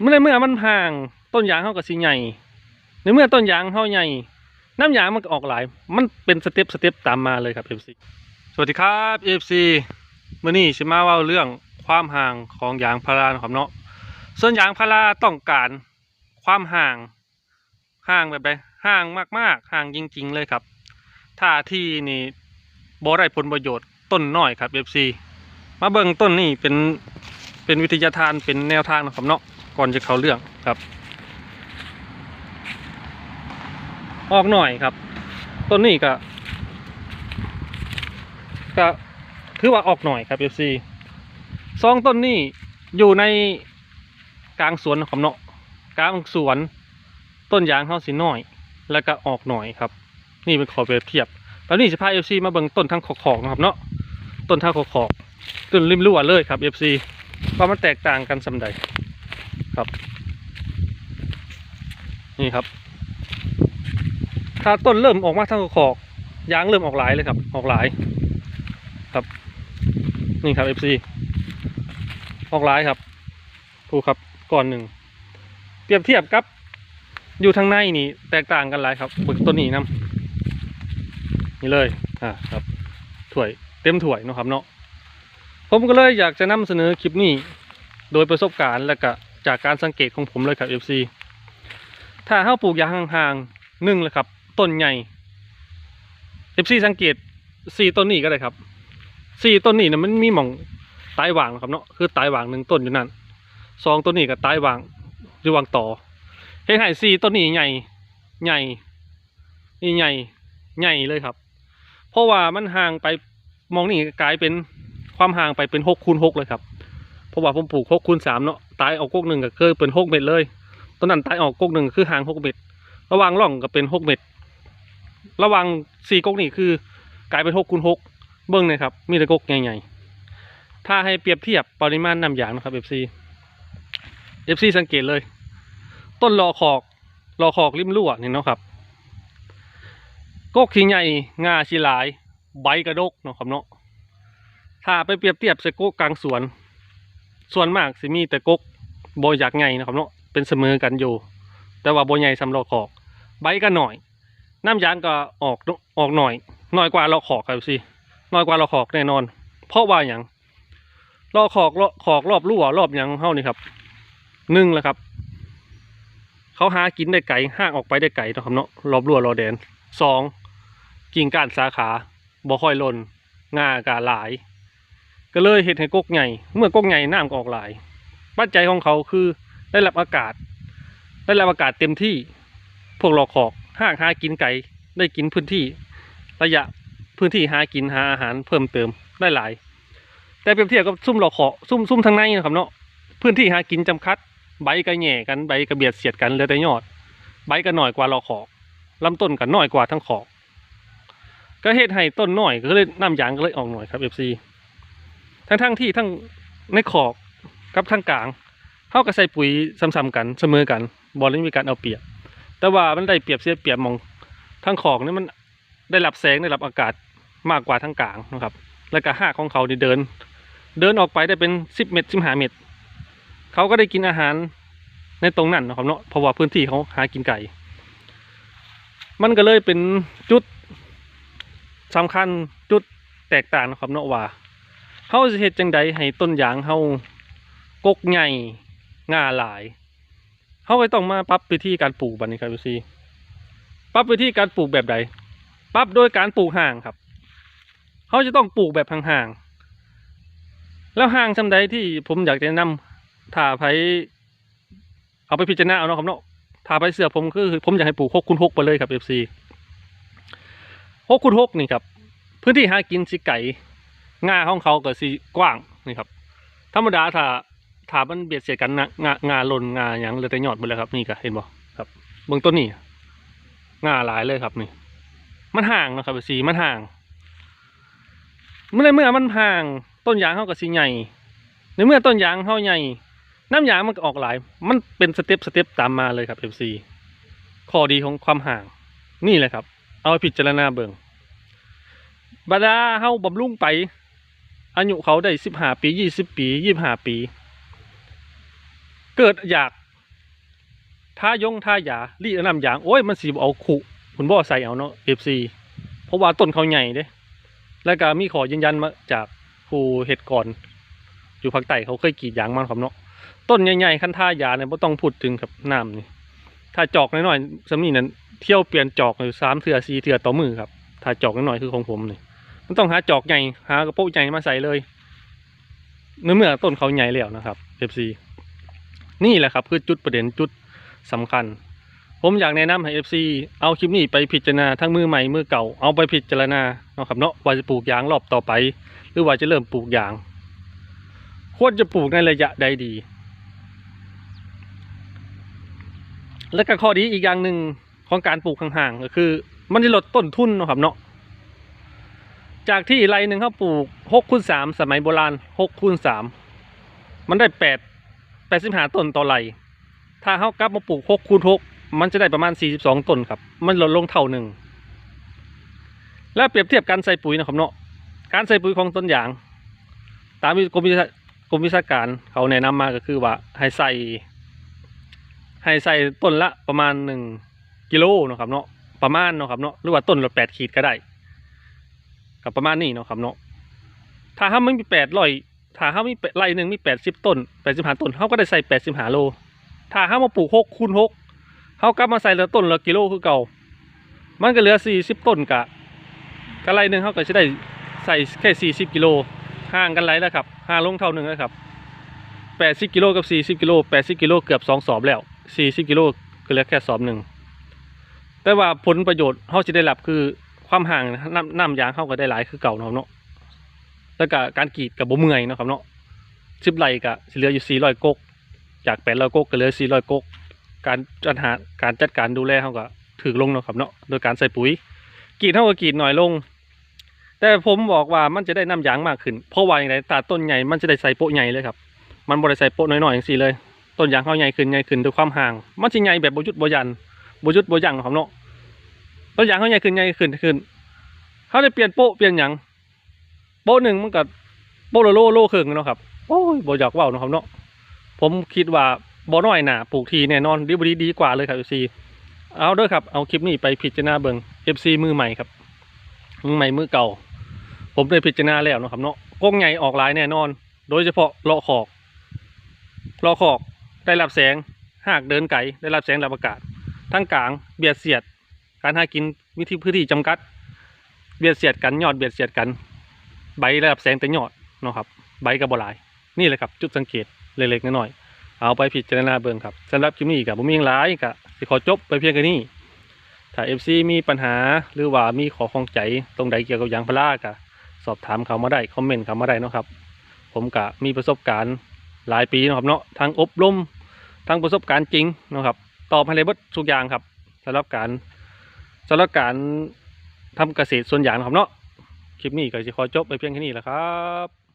เมื่อในเมื่อมันห่างต้นยางเขาก็สิใหญ่ ในเมื่อต้นยางเขาใหญ่ น้ำยางมันก็ออกหลาย มันเป็นสเต็ปสเต็ปตามมาเลยครับ FC สวัสดีครับ FC มื่อนี้สิมาว่าเรื่องความห่างของยางพาราครับเนาะส่วนยางพาราต้องการความห่างห่างแบบใดห่างมากๆห่างจริง ๆ เลยครับถ้าที่นี่บ่ได้ผลประโยชน์ต้นน้อยครับ FC มาเบิ่งต้นนี่เป็นเป็นวิทยาทานเป็นแนวทางนะครับเนาะ ก่อนจะเข้าเรื่องครับ ออกหน่อยครับต้นนี้ก็ก็ถือว่าออกหน่อยครับ FC ซองต้นนี้อยู่ในกลางสวนนะครับเนาะกลางสวนต้นยางเขาสิน้อย แล้วก็ออกหน่อยครับ นี่เป็นขอเปรียบเทียบแล้วนี่จะพา FC มาเบิ่งต้นทั้งขอกๆนะครับเนาะต้นทั้งขอกๆต้นริมรั้วเลยครับ FC ว่ามันแตกต่างกันสำใด ครับ นี่ครับ ถ้าต้นเริ่มออกมาทั้งขอกยางเริ่มออกหลายเลยครับ ออกหลาย ครับ นี่ครับ FC ออกหลายครับถูกครับก่อนหนึ่งเปรียบเทียบกับ อยู่ทางในนี่ แตกต่างกันหลายครับบึกต้นนี้นํนี่เลยอ่าครับถ้วยเต็มถ้วยเนาะครับเนาะผมก็เลยอยากจะนำเสนอคลิปนี้ โดยประสบการณ์และก็ จากการสังเกตของผมเลยครับ FC ถ้าเฮาปลูกยางห่างๆหนึ่งเลยครับต้นใหญ่ FC สังเกตสี่ต้นนี้ก็ได้ครับสี่ต้นนี้นะมันมีหม่องตายหว่างนะครับเนาะคือตายหว่างหนึ่งต้นอยู่นั่นสองต้นนี้ก็ตายหว่างอยู่วางต่อเฮ็ดให้ซีต้นนี้ใหญ่ใหญ่นี่ใหญ่ใหญ่เลยครับ เพราะว่ามันห่างไปมองนี่กลายเป็นความห่างไปเป็นหกคูณหกเลยครับ เพราะว่าผมปลูกหกคูณสามเนาะ ตายออกกกหนึ่งก็คือเป็นหกเม็ดเลยต้นนั้นตายออกกกหนึ่งคือห่างหกเม็ดระหว่างร่องก็เป็นหกเม็ดระหว่างสี่กกนี่คือกลายเป็นหกคูณหกเบิ้งเลยครับ มีแต่กกใหญ่ๆถ้าให้เปรียบเทียบปริมาณน้ำยางนะครับ FC FC สังเกตเลย ต้นรอขอกรอขอกริมรั่วนี่เนาะครับกกขี้ใหญ่งาชีหลาย ใบกระดกเนาะครับเนาะถ้าไปเปรียบเทียบใส่กกกลางสวน ส่วนมากสิมีแต่กกโบอยากใหญ่นะครับเนาะเป็นเสมอกันอยู่ แต่ว่าโบใหญ่สำหรอขอก ใบก็หน่อย น้ำยางก็ออกออกหน่อยน้อยกว่ารอขอกครับสิน้อยกว่ารอขอกแน่นอน เพราะว่าอย่างรอขอกรอขอกรอบรั่วรอบหยังเท่านี่ครับหนึ่งแหละครับ เขาหากินได้ไก่ห้างออกไปได้ไก่นะครับเนาะรอบรั้วรอแดนสองกิ่งก้านสาขาบ่ค่อยล่นง่ากาหลาย ก็เลยเห็ดให้กกใหญ่เมื่อกกใหญ่น้ำก็ออกหลายปัจจัยของเขาคือได้รับอากาศ ได้รับอากาศเต็มที่ พวกรอกขอกห้างหากินไก่ได้กินพื้นที่ ระยะพื้นที่หากินหาอาหารเพิ่มเติมได้หลาย แต่เปรียบเทียบกับซุ่มรอกขอกซุ่มซุ่มทางในนะครับเนาะพื้นที่หากินจำกัด ใบก็แหย่กันใบก็เบียดเสียดกันเหลือแต่ยอด ใบก็หน่อยกว่ารอกขอกลำต้นก็น้อยกว่าทั้งขอกก็เหตุให้ต้นน้อยก็เลยน้ำยางก็เลยออกหน่อยครับเอฟซี ทั้งทั้งๆที่ทั้งในขอกกับทั้งกลางเขาก็ใส่ปุ๋ยซ้ำๆกันเสมอกันบอลไม่มีการเอาเปรียบ แต่ว่ามันได้เปรียบเสียเปรียบมองทั้งขอกนี่มันได้รับแสงได้รับอากาศมากกว่าทั้งกลางนะครับ แล้วก็หาของเขานี่เดิน เดินออกไปได้เป็นสิบเมตรสิบห้าเมตร เขาก็ได้กินอาหารในตรงนั้นนะครับเนาะเพราะว่าพื้นที่เขาหากินไก่มันก็เลยเป็นจุดสำคัญจุดแตกต่างนะครับเนาะว่า เขาจะเฮ็ดจังใดให้ต้นยางเขากกใหญ่ง่าหลายเขาก็ต้องมาปรับวิธีการปลูกบัดนี้ครับพี่ซีปรับวิธีการปลูกแบบใดปรับโดยการปลูกห่างครับเขาจะต้องปลูกแบบห่างๆแล้วห่างชำใดที่ผมอยากจะนะนำถ้าไปเอาไปพิจารณาเอาเนาะครับเนาะถ้าไปเสือผมคือผมอยากให้ปลูกหกคูณหกไปเลยครับเอฟซีหกคูณหกนี่ครับ พื้นที่หากินสิไก่ ง่าของเขาก็สีกว้างนี่ครับ ธรรมดาถ้าถ้ามันเบียดเสียดกันนะงางาหล่นงาอย่างเลยแต่ยอดหมดเลยครับนี่ก็เห็นบ่ครับเบื้องต้นนี่งาหลายเลยครับนี่ มันห่างนะครับเอฟซีมันห่าง เมื่อเมื่อมันห่างต้นยางเขาก็สีใหญ่ในเมื่อต้นยางเขาใหญ่ น้ำยางมันก็ออกหลาย มันเป็นสเต็ปสเต็ปตามมาเลยครับ FC ข้อดีของความห่าง นี่แหละครับ เอาไปพิจารณาเบิ่งบรรดาเฮาบำรุงไป อายุเขาได้สิบห้าปียี่สิบปียี่ห้าปี เกิดอยากถ้ายงถ้ายารีดเอาน้ำยางโอ้ยมันสีเอาขุคุณบ่ใส่เอาเนาะ FC เพราะว่าต้นเขาใหญ่เด้ แล้วก็มีขอยืนยันมาจากผู้เฮ็ดก่อน อยู่ภาคใต้เขาเคยกรีดยางมาครับเนาะต้นใหญ่ๆคันท่ายาเนี่ยบ่ต้องพูดถึงครับน้ำนี่ถ้าจอกน้อยๆสำนีนั้นเที่ยวเปลี่ยนจอกอยู่สามเถื่อสี่เถื่อต่อมือครับ ถ้าจอกน้อยๆคือของผมนี่ มันต้องหาจอกใหญ่หากระโปงใหญ่มาใส่เลยเนื่อเมื่อต้นเขาใหญ่แล้วนะครับ FC นี่แหละครับคือจุดประเด็นจุดสำคัญ ผมอยากแนะนำให้ FC เอาคลิปนี้ไปพิจารณาทั้งมือใหม่มือเก่าเอาไปพิจารณาเนาะครับเนาะว่าจะปลูกยางรอบต่อไป หรือว่าจะเริ่มปลูกยางควรจะปลูกในระยะใดดี และก็ข้อดีอีกอย่างหนึ่งของการปลูกห่างๆก็คือ มันจะลดต้นทุนนะครับเนาะ จากที่ไรหนึ่งเขาปลูกหกคูณสามสมัยโบราณหกคูณสามมันได้แปดแปดสิบห้าต้นต่อไรถ้าเขากลับมาปลูกหกคูณหกมันจะได้ประมาณสี่สิบสองต้นครับ มันลดลงเท่าหนึ่งแล้วเปรียบเทียบการใส่ปุ๋ยนะครับเนาะการใส่ปุ๋ยของต้นยาง ตามกรมวิชากรมวิชาการเขาแนะนำมาก็คือว่าให้ใส่ให้ใส่ต้นละประมาณหนึ่งกิโลนะครับเนาะประมาณนะครับเนาะหรือว่าต้นละแปดขีดก็ได้ กับประมาณนี้เนาะครับเนาะถ้าห้าไม่มีแปดร้อยถ้าห้ามีไร่หนึ่งมีแปดสิบต้นแปดสิบห้าต้นเขาก็ได้ใส่แปดสิบห้าโล ถ้าห้ามาปลูกหกคูณหกเขากลับมาใส่ละต้นละกิโลคือเก่า มันก็เหลือสี่สิบต้นกะกะไรหนึ่งเขาก็จะได้ใส่แค่สี่สิบกิโลห่างกันไรแล้วครับห่างลงเท่าหนึ่งแล้วครับแปดสิบกิโลกับสี่สิบกิโลแปดสิบกิโลเกือบสองสอบแล้วสี่สิบกิโลก็เหลือแค่สอบหนึ่งแต่ว่าผลประโยชน์เขาจะได้รับคือ ความห่างน้ำน้ำยางเข้าก็ได้หลายคือเก่าเนาะเนาะแล้วก็การกรีดกับบ่เมื่อยเนาะครับเนาะสิบไร่ก็สิเหลืออยู่สี่ร้อยกกจากแปดร้อยกกก็เหลือสี่ร้อยกกการจัดหาการจัดการดูแลเขาก็ถือลงเนาะครับเนาะโดยการใส่ปุ๋ยกรีดเท่ากับกรีดหน่อยลง แต่ผมบอกว่ามันจะได้น้ำยางมากขึ้น เพราะว่าอย่างไรตาต้นใหญ่มันจะได้ใส่โปะใหญ่เลยครับมันบริใส่โปะน้อยๆอย่างสี่เลย ต้นยางเขาใหญ่ขึ้นใหญ่ขึ้นด้วยความห่าง มันสิใหญ่แบบบยุทธบยันบยุทธบยังครับเนาะ ต้นยางเขาใหญ่ขึ้นใหญ่ขึ้นขึ้น เขาได้เปลี่ยนโปะเปลี่ยนหยังโปะหนึ่งมันก็โปะลโลโลครึ่งเนาะครับโอ้ยบ่อยากเว่าเนาะครับเนาะผมคิดว่าบ่อน้อยหนาปลูกทีแน่นอนดีบดีดีกว่าเลยครับ FC เอาเด้อครับเอาคลิปนี้ไปพิจารณาเบิง FC มือใหม่ครับมือใหม่มือเก่า ผมได้พิจารณาแล้วเนาะครับเนาะกงใหญ่ออกหลายแน่นอน โดยเฉพาะเลาะขอกเลาะขอกได้รับแสงหากเดินไกลได้รับแสงรับอากาศ ทั้งกลางเบียดเสียด การหากินวิธีพื้นที่จำกัด เบียดเสียดกันยอดเบียดเสียดกัน ใบได้รับแสงแต่ยอดเนาะครับใบกับบหลาย นี่แหละครับจุดสังเกตเล็กๆน้อยๆเอาไปพิจารณาเบิ่งครับสำหรับคลิปนี้กับผมมีอย่างไรกับสิขอจบไปเพียงแค่นี้ถ้า FC มีปัญหาหรือว่ามีขอข้องใจตรงใดเกี่ยวกับยางพาราก็สอบถามเขามาได้คอมเมนต์เขามาได้เนาะครับ ผมกะมีประสบการณ์หลายปีนะครับเนาะทั้งอบรมทั้งประสบการณ์จริงนะครับตอบให้เลยบดทุกอย่างครับสำหรับการ สำหรับการทำเกษตรส่วนอย่างนะครับเนาะคลิปนี้ก็จะขอจบไปเพียงแค่นี้แหละครับ